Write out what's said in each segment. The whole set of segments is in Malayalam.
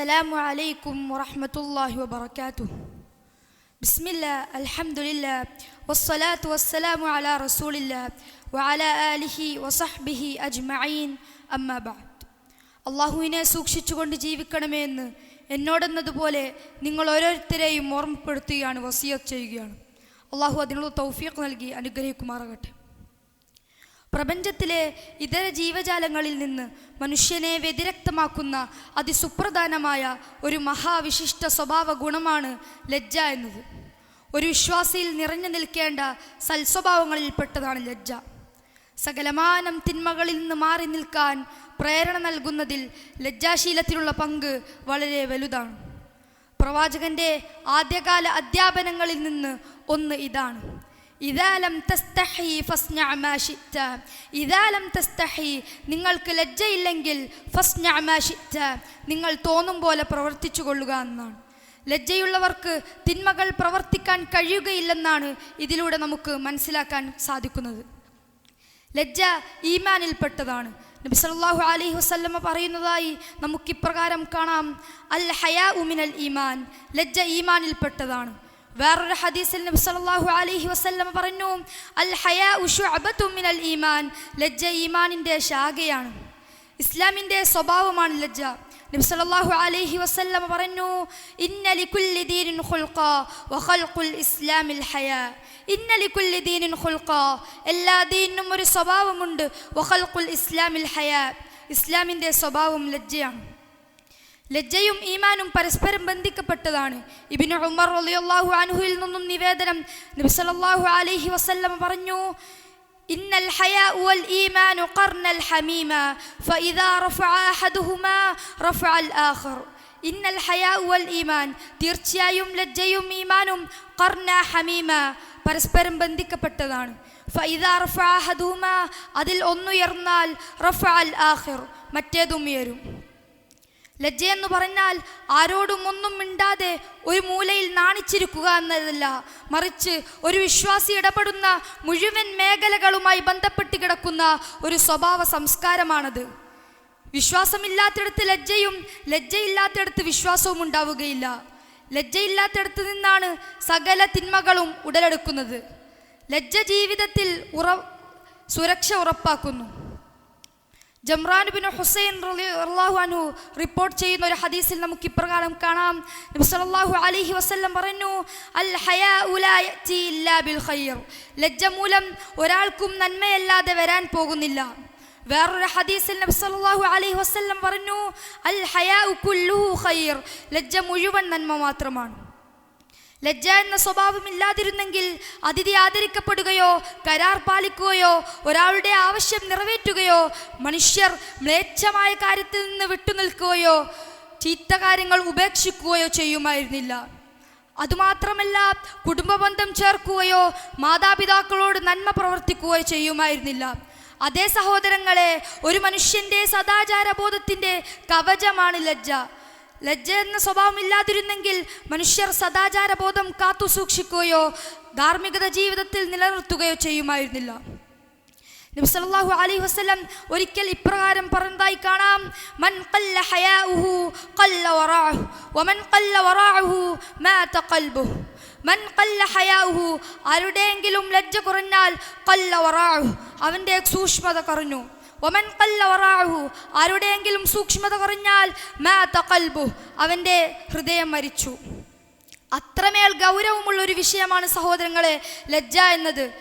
السلام عليكم ورحمة الله وبركاته بسم الله الحمد لله والصلاة والسلام على رسول الله وعلى آله وصحبه أجمعين أما بعد അള്ളാഹുവിനെ സൂക്ഷിച്ചുകൊണ്ട് ജീവിക്കണമേ എന്ന് എന്നോടെന്നതുപോലെ നിങ്ങൾ ഓരോരുത്തരെയും ഓർമ്മപ്പെടുത്തുകയാണ് വസിയത്ത് ചെയ്യുകയാണ് അള്ളാഹു അതിനുള്ള തൗഫീഖ് നൽകി അനുഗ്രഹിക്കുമാറാകട്ടെ പ്രപഞ്ചത്തിലെ ഇതര ജീവജാലങ്ങളിൽ നിന്ന് മനുഷ്യനെ വ്യതിരക്തമാക്കുന്ന അതിസുപ്രധാനമായ ഒരു മഹാവിശിഷ്ട സ്വഭാവ ഗുണമാണ് ലജ്ജ എന്നത്. ഒരു വിശ്വാസിയിൽ നിറഞ്ഞു നിൽക്കേണ്ട സൽസ്വഭാവങ്ങളിൽപ്പെട്ടതാണ് ലജ്ജ. സകലമാനം തിന്മകളിൽ നിന്ന് മാറി നിൽക്കാൻ പ്രേരണ നൽകുന്നതിൽ ലജ്ജാശീലത്തിനുള്ള പങ്ക് വളരെ വലുതാണ്. പ്രവാചകന്റെ ആദ്യകാല അധ്യാപനങ്ങളിൽ നിന്ന് ഒന്ന് ഇതാണ്. നിങ്ങൾക്ക് ലജ്ജയില്ലെങ്കിൽ നിങ്ങൾ തോന്നും പോലെ പ്രവർത്തിച്ചു കൊള്ളുക എന്നാണ്. ലജ്ജയുള്ളവർക്ക് തിന്മകൾ പ്രവർത്തിക്കാൻ കഴിയുകയില്ലെന്നാണ് ഇതിലൂടെ നമുക്ക് മനസ്സിലാക്കാൻ സാധിക്കുന്നത്. ലജ്ജ ഈമാനിൽപ്പെട്ടതാണ് നബി സല്ലല്ലാഹു അലൈഹി വസല്ലമ പറയുന്നതായി നമുക്കിപ്രകാരം കാണാം. അൽ ഹയാ ഉമിനൽ ഈമാൻ. ലജ്ജ ഈമാനിൽപ്പെട്ടതാണ് വേറൊരു ഹദീസിൽ നബി സല്ലല്ലാഹു അലൈഹി വസല്ലം പറഞ്ഞു അൽ ഹയാ ഉശുഅബത്തു മിനൽ ഈമാൻ. ലജ്ജ ഈമാനിന്റെ ശാഖയാണ്. ഇസ്ലാമിന്റെ സ്വഭാവമാണ് ലജ്ജ. നബി സല്ലല്ലാഹു അലൈഹി വസല്ലം പറഞ്ഞു ഇന്ന ലികുല്ലി ദീനിൻ ഖുൽഖ വഖൽഖുൽ ഇസ്ലാമിൽ ഹയാ. ഇന്ന ലികുല്ലി ദീനിൻ ഖുൽഖ എല്ലാ ദീനിനും ഒരു സ്വഭാവമുണ്ട് വഖൽഖുൽ ഇസ്ലാമിൽ ഹയാ. ഇസ്ലാമിന്റെ സ്വഭാവം ലജ്ജയാണ്. ലജ്ജയും ഈമാനും പരസ്പരം ബന്ധിക്കപ്പെട്ടതാണ് ഇബിന് ഉമർ റളിയല്ലാഹു അൻഹുവിൽ നിന്നും നിവേദനം നബി സല്ലല്ലാഹു അലൈഹി വസല്ലമ പറഞ്ഞു إن الحياء والإيمان قرن الحميمة فإذا رفع أحدهما رفع الآخر إن الحياء والإيمان തീർച്ചയായും ലജ്ജയും ഈമാനും കർണ ഹമീമ പരസ്പരം ബന്ധിക്കപ്പെട്ടതാണ് ഫൈദാ റഫ അഹദുഹുമ അതിൽ ഒന്നുയർന്നാൽ റഫ അൽ ആഖിർ മറ്റേതും ഉയരും ലജ്ജ എന്ന് പറഞ്ഞാൽ ആരോടും ഒന്നും മിണ്ടാതെ ഒരു മൂലയിൽ നാണിച്ചിരിക്കുക എന്നതല്ല. മറിച്ച് ഒരു വിശ്വാസി ഇടപെടുന്ന മുഴുവൻ മേഖലകളുമായി ബന്ധപ്പെട്ട് കിടക്കുന്ന ഒരു സ്വഭാവ സംസ്കാരമാണത്. വിശ്വാസമില്ലാത്തിടത്ത് ലജ്ജയും ലജ്ജയില്ലാത്തിടത്ത് വിശ്വാസവും ഉണ്ടാവുകയില്ല. ലജ്ജയില്ലാത്തിടത്ത് നിന്നാണ് സകല തിന്മകളും ഉടലെടുക്കുന്നത്. ലജ്ജ ജീവിതത്തിൽ ഉറ സുരക്ഷ ഉറപ്പാക്കുന്നു. ജംറാൻ ബിൻ ഹുസൈൻ റളിയല്ലാഹു അനു റിപ്പോർട്ട് ചെയ്യുന്ന ഒരു ഹദീസിൽ നമുക്ക് ഇപ്രകാരം കാണാം. നബി സല്ലല്ലാഹു അലൈഹി വസല്ലം പറഞ്ഞു അൽ ബിൽ ഖൈർ. ലജ്ജ മൂലം ഒരാൾക്കും നന്മയല്ലാതെ വരാൻ പോകുന്നില്ല. വേറൊരു ഹദീസിൽ നബി സല്ലല്ലാഹു അലൈഹി വസല്ലം പറഞ്ഞു അൽ ഹയാ ഖൈർ. ലജ്ജ മുഴുവൻ നന്മ മാത്രമാണ്. ലജ്ജ എന്ന സ്വഭാവം ഇല്ലാതിരുന്നെങ്കിൽ അതിഥി ആദരിക്കപ്പെടുകയോ കരാർ പാലിക്കുകയോ ഒരാളുടെ ആവശ്യം നിറവേറ്റുകയോ മനുഷ്യർ മ്ലേച്ഛമായ കാര്യത്തിൽ നിന്ന് വിട്ടുനിൽക്കുകയോ ചീത്ത കാര്യങ്ങൾ ഉപേക്ഷിക്കുകയോ ചെയ്യുമായിരുന്നില്ല. അതുമാത്രമല്ല കുടുംബബന്ധം ചേർക്കുകയോ മാതാപിതാക്കളോട് നന്മ പ്രവർത്തിക്കുകയോ ചെയ്യുമായിരുന്നില്ല. അതേ സഹോദരങ്ങളെ ഒരു മനുഷ്യന്റെ സദാചാര ബോധത്തിന്റെ കവചമാണ് ലജ്ജ. ലജ്ജ എന്ന സ്വഭാവം ഇല്ലാതിരുന്നെങ്കിൽ മനുഷ്യർ സദാചാര ബോധം കാത്തു സൂക്ഷിക്കുകയോ ധാർമ്മികത ജീവിതത്തിൽ നിലനിർത്തുകയോ ചെയ്യുമായിരുന്നില്ല. നബി സല്ലല്ലാഹു വസ്ലം ഒരിക്കൽ ഇപ്രകാരം പറഞ്ഞതായി കാണാം. മൻ ഖല്ല ഹയാഉഹു മാത മൻ ഖല്ല ഹയാഉഹു ആരുടെയെങ്കിലും ലജ്ജ കുറഞ്ഞാൽ വറാഉഹു അവന്റെ സൂക്ഷ്മത കുറഞ്ഞു. ഒമൻ കല്ല വറാഹു ആരുടെയെങ്കിലും സൂക്ഷ്മത കുറഞ്ഞാൽ മാ ഖൽബു അവന്റെ ഹൃദയം മരിച്ചു. അത്രമേൽ ഗൗരവമുള്ള ഒരു വിഷയമാണ് സഹോദരങ്ങളെ ലജ്ജ എന്നത്.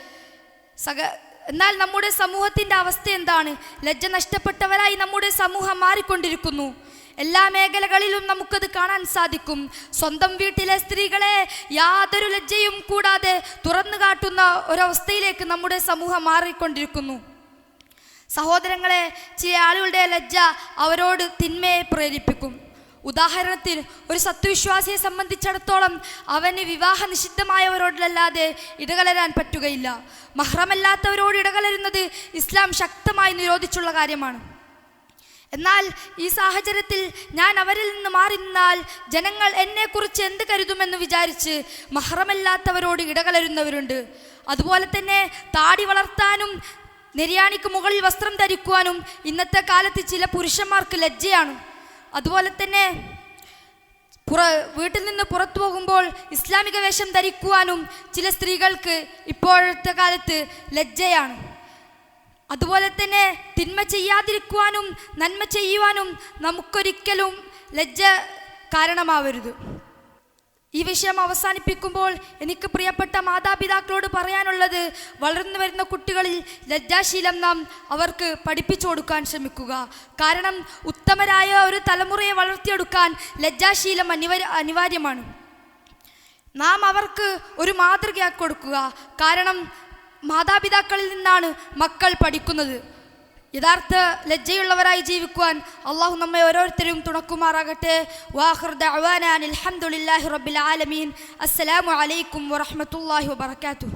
സക എന്നാൽ നമ്മുടെ സമൂഹത്തിന്റെ അവസ്ഥ എന്താണ്? ലജ്ജ നഷ്ടപ്പെട്ടവരായി നമ്മുടെ സമൂഹം മാറിക്കൊണ്ടിരിക്കുന്നു. എല്ലാ മേഖലകളിലും നമുക്കത് കാണാൻ സാധിക്കും. സ്വന്തം വീട്ടിലെ സ്ത്രീകളെ യാതൊരു ലജ്ജയും കൂടാതെ തുറന്നു കാട്ടുന്ന ഒരവസ്ഥയിലേക്ക് നമ്മുടെ സമൂഹം മാറിക്കൊണ്ടിരിക്കുന്നു. സഹോദരങ്ങളെ ചില ആളുകളുടെ ലജ്ജ അവരോട് തിന്മയെ പ്രേരിപ്പിക്കും. ഉദാഹരണത്തിൽ ഒരു സത്വവിശ്വാസിയെ സംബന്ധിച്ചിടത്തോളം അവന് വിവാഹ നിഷിദ്ധമായവരോടല്ലാതെ ഇടകലരാൻ പറ്റുകയില്ല. മഹ്റമല്ലാത്തവരോട് ഇടകലരുന്നത് ഇസ്ലാം ശക്തമായി നിരോധിച്ചുള്ള കാര്യമാണ്. എന്നാൽ ഈ സാഹചര്യത്തിൽ ഞാൻ അവരിൽ നിന്ന് മാറി നിന്നാൽ ജനങ്ങൾ എന്നെക്കുറിച്ച് എന്ത് കരുതുമെന്ന് വിചാരിച്ച് മഹ്റമല്ലാത്തവരോട് ഇടകലരുന്നവരുണ്ട്. അതുപോലെ തന്നെ താടി വളർത്താനും നെരിയാണിക്ക് മുകളിൽ വസ്ത്രം ധരിക്കുവാനും ഇന്നത്തെ കാലത്ത് ചില പുരുഷന്മാർക്ക് ലജ്ജയാണ്. അതുപോലെ തന്നെ പുറ വീട്ടിൽ നിന്ന് പുറത്തു പോകുമ്പോൾ ഇസ്ലാമിക വേഷം ധരിക്കുവാനും ചില സ്ത്രീകൾക്ക് ഇപ്പോഴത്തെ കാലത്ത് ലജ്ജയാണ്. അതുപോലെ തന്നെ തിന്മ ചെയ്യാതിരിക്കുവാനും നന്മ ചെയ്യുവാനും നമുക്കൊരിക്കലും ലജ്ജ കാരണമാവരുത്. ഈ വിഷയം അവസാനിപ്പിക്കുമ്പോൾ എനിക്ക് പ്രിയപ്പെട്ട മാതാപിതാക്കളോട് പറയാനുള്ളത് വളർന്നു വരുന്ന കുട്ടികളിൽ ലജ്ജാശീലം നാം അവർക്ക് പഠിപ്പിച്ചു കൊടുക്കാൻ ശ്രമിക്കുക. കാരണം ഉത്തമരായ ഒരു തലമുറയെ വളർത്തിയെടുക്കാൻ ലജ്ജാശീലം അനിവാര്യ അനിവാര്യമാണ്. നാം അവർക്ക് ഒരു മാതൃകയാക്കി കൊടുക്കുക. കാരണം മാതാപിതാക്കളിൽ നിന്നാണ് മക്കൾ പഠിക്കുന്നത്. യഥാർത്ഥ ലജ്ജയുള്ളവരായി ജീവിക്കുവാൻ അള്ളാഹു നമ്മെ ഓരോരുത്തരും തുണക്കുമാറാകട്ടെ. വാഹൃദ് അവാനാൻ അലഹമുല്ലാഹി റബ്ബിൽ ആലമീൻ. അസ്സലാമു അലൈക്കും വറഹമത്തല്ലാഹി വബർക്കാത്തു